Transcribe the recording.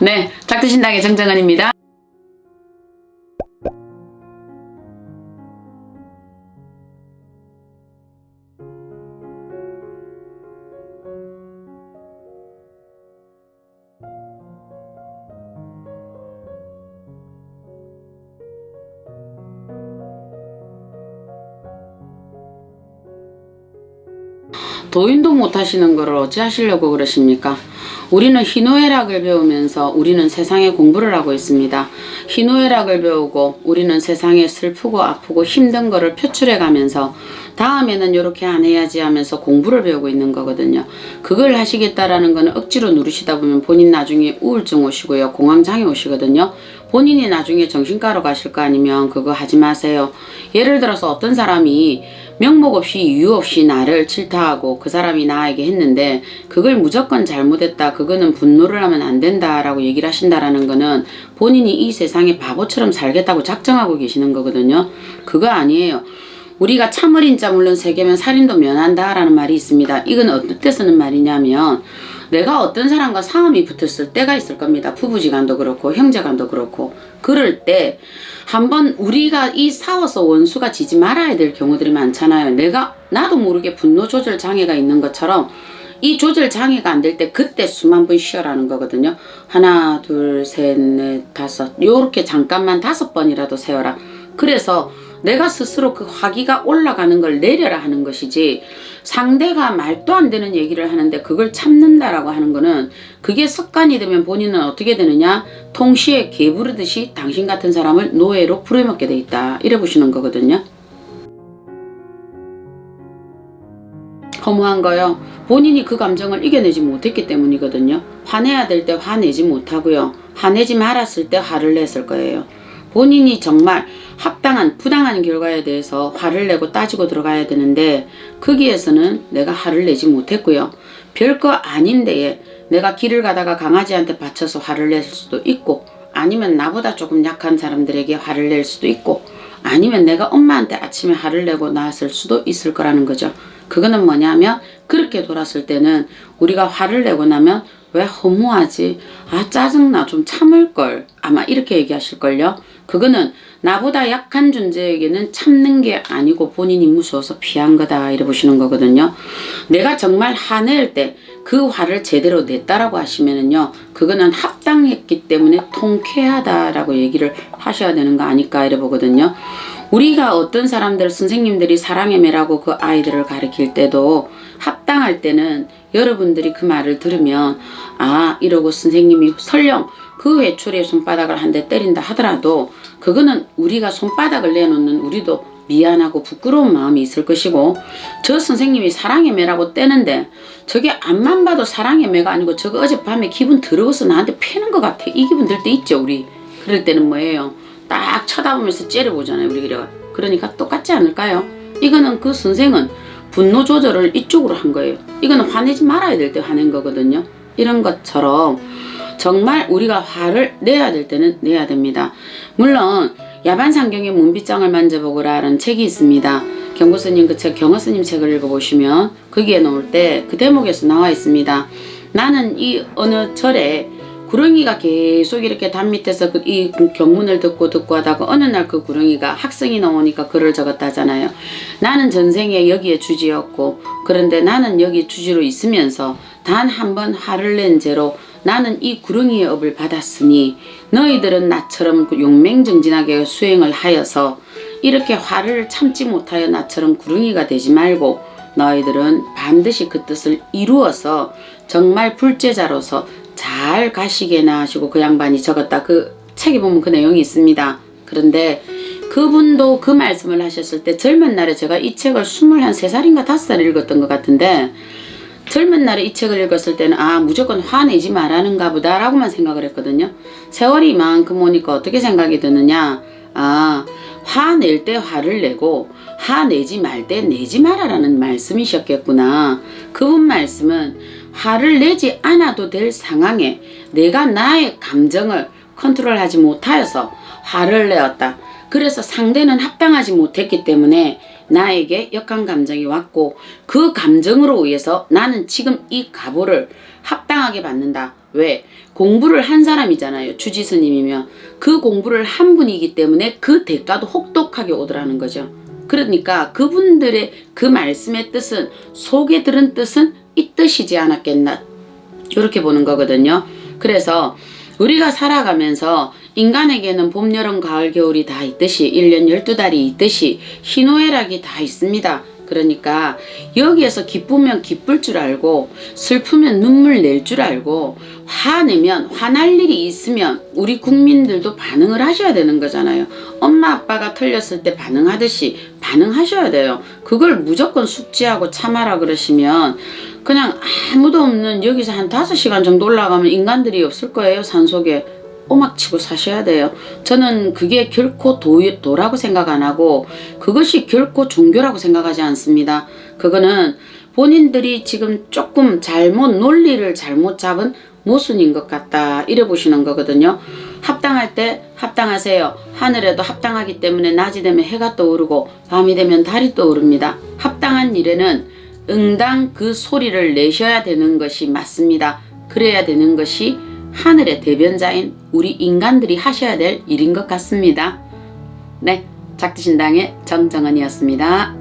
네, 작두신당의 정정은입니다. 도인도 못하시는 걸 어찌 하시려고 그러십니까? 우리는 희노애락을 배우면서 우리는 세상에 공부를 하고 있습니다. 희노애락을 배우고 우리는 세상에 슬프고 아프고 힘든 거를 표출해 가면서 다음에는 이렇게 안 해야지 하면서 공부를 배우고 있는 거거든요. 그걸 하시겠다라는 거는 억지로 누르시다 보면 본인 나중에 우울증 오시고요. 공황장애 오시거든요. 본인이 나중에 정신과로 가실 거 아니면 그거 하지 마세요. 예를 들어서 어떤 사람이 명목 없이 이유 없이 나를 질타하고 그 사람이 나에게 했는데 그걸 무조건 잘못했다. 그거는 분노를 하면 안 된다라고 얘기를 하신다라는 거는 본인이 이 세상에 바보처럼 살겠다고 작정하고 계시는 거거든요. 그거 아니에요. 우리가 참을인 자 물론 세계면 살인도 면한다 라는 말이 있습니다. 이건 어떤 때 쓰는 말이냐면 내가 어떤 사람과 싸움이 붙었을 때가 있을 겁니다. 부부지간도 그렇고 형제간도 그렇고 그럴 때 한번 우리가 이 싸워서 원수가 지지 말아야 될 경우들이 많잖아요. 내가 나도 모르게 분노 조절 장애가 있는 것처럼 이 조절 장애가 안 될 때 그때 숨 한 번 쉬어라는 거거든요. 하나, 둘, 셋, 넷, 다섯. 요렇게 잠깐만 다섯 번이라도 세어라. 그래서 내가 스스로 그 화기가 올라가는 걸 내려라 하는 것이지 상대가 말도 안 되는 얘기를 하는데 그걸 참는다라고 하는 거는 그게 습관이 되면 본인은 어떻게 되느냐 통시에 개 부르듯이 당신 같은 사람을 노예로 부려먹게 돼 있다 이래 보시는 거거든요. 허무한 거요. 본인이 그 감정을 이겨내지 못했기 때문이거든요. 화내야 될 때 화내지 못하고요. 화내지 말았을 때 화를 냈을 거예요. 본인이 정말 합당한 부당한 결과에 대해서 화를 내고 따지고 들어가야 되는데 거기에서는 내가 화를 내지 못했고요. 별거 아닌데에 내가 길을 가다가 강아지한테 받쳐서 화를 낼 수도 있고 아니면 나보다 조금 약한 사람들에게 화를 낼 수도 있고 아니면 내가 엄마한테 아침에 화를 내고 나왔을 수도 있을 거라는 거죠. 그거는 뭐냐면 그렇게 돌았을 때는 우리가 화를 내고 나면 왜 허무하지? 아 짜증나 좀 참을 걸 아마 이렇게 얘기하실걸요. 그거는 나보다 약한 존재에게는 참는 게 아니고 본인이 무서워서 피한 거다 이래 보시는 거거든요. 내가 정말 화낼 때 그 화를 제대로 냈다라고 하시면은요. 그거는 합당했기 때문에 통쾌하다라고 얘기를 하셔야 되는 거 아닐까 이래 보거든요. 우리가 어떤 사람들 선생님들이 사랑의 매라고 그 아이들을 가르칠 때도 합당할 때는 여러분들이 그 말을 들으면 아 이러고 선생님이 설령 그 회초리에 손바닥을 한 대 때린다 하더라도 그거는 우리가 손바닥을 내놓는 우리도 미안하고 부끄러운 마음이 있을 것이고 저 선생님이 사랑의 매라고 떼는데 저게 앞만 봐도 사랑의 매가 아니고 저거 어젯밤에 기분 더러워서 나한테 패는 것 같아. 이 기분 들 때 있죠 우리. 그럴 때는 뭐예요? 딱 쳐다보면서 째려보잖아요 우리 그래가. 그러니까 똑같지 않을까요? 이거는 그 선생은 분노 조절을 이쪽으로 한 거예요 이거는 화내지 말아야 될 때 화낸 거거든요 이런 것처럼 정말 우리가 화를 내야 될 때는 내야 됩니다. 물론 야반상경의 문빗장을 만져보고라는 책이 있습니다. 경고스님 그 책 경호스님 책을 읽어보시면 거기에 나올 때 그 대목에서 나와 있습니다. 나는 이 어느 절에 구렁이가 계속 이렇게 담 밑에서 그 이 경문을 듣고 듣고 하다가 어느 날 그 구렁이가 학생이 나오니까 글을 적었다잖아요. 나는 전생에 여기에 주지였고 그런데 나는 여기 주지로 있으면서 단 한 번 화를 낸 죄로 나는 이 구렁이의 업을 받았으니 너희들은 나처럼 그 용맹정진하게 수행을 하여서 이렇게 화를 참지 못하여 나처럼 구렁이가 되지 말고 너희들은 반드시 그 뜻을 이루어서 정말 불제자로서 잘 가시게나 하시고 그 양반이 적었다. 그 책에 보면 그 내용이 있습니다. 그런데 그분도 그 말씀을 하셨을 때 젊은 날에 제가 이 책을 23살인가 5살 읽었던 것 같은데 젊은 날에 이 책을 읽었을 때는 아 무조건 화내지 말라는가 보다 라고만 생각을 했거든요. 세월이 이만큼 오니까 어떻게 생각이 드느냐 아 화낼 때 화를 내고 화내지 말 때 내지 말아라는 말씀이셨겠구나. 그분 말씀은 화를 내지 않아도 될 상황에 내가 나의 감정을 컨트롤하지 못하여서 화를 내었다. 그래서 상대는 합당하지 못했기 때문에 나에게 역한 감정이 왔고 그 감정으로 의해서 나는 지금 이 가보를 합당하게 받는다. 왜? 공부를 한 사람이잖아요. 주지 스님이면. 그 공부를 한 분이기 때문에 그 대가도 혹독하게 오더라는 거죠. 그러니까 그분들의 그 말씀의 뜻은 속에 들은 뜻은 이 뜻이지 않았겠나. 이렇게 보는 거거든요. 그래서 우리가 살아가면서 인간에게는 봄, 여름, 가을, 겨울이 다 있듯이 1년 12달이 있듯이 희노애락이 다 있습니다. 그러니까 여기에서 기쁘면 기쁠 줄 알고 슬프면 눈물 낼 줄 알고 화내면 화날 일이 있으면 우리 국민들도 반응을 하셔야 되는 거잖아요. 엄마 아빠가 틀렸을 때 반응하듯이 반응하셔야 돼요. 그걸 무조건 숙지하고 참아라 그러시면 그냥 아무도 없는 여기서 한 5시간 정도 올라가면 인간들이 없을 거예요. 산속에. 오막치고 사셔야 돼요. 저는 그게 결코 도, 도라고 생각 안 하고 그것이 결코 종교라고 생각하지 않습니다. 그거는 본인들이 지금 조금 잘못 논리를 잘못 잡은 모순인 것 같다 이래 보시는 거거든요. 합당할 때 합당하세요. 하늘에도 합당하기 때문에 낮이 되면 해가 떠오르고 밤이 되면 달이 떠오릅니다. 합당한 일에는 응당 그 소리를 내셔야 되는 것이 맞습니다. 그래야 되는 것이 하늘의 대변자인 우리 인간들이 하셔야 될 일인 것 같습니다. 네, 작두신당의 정정은이었습니다.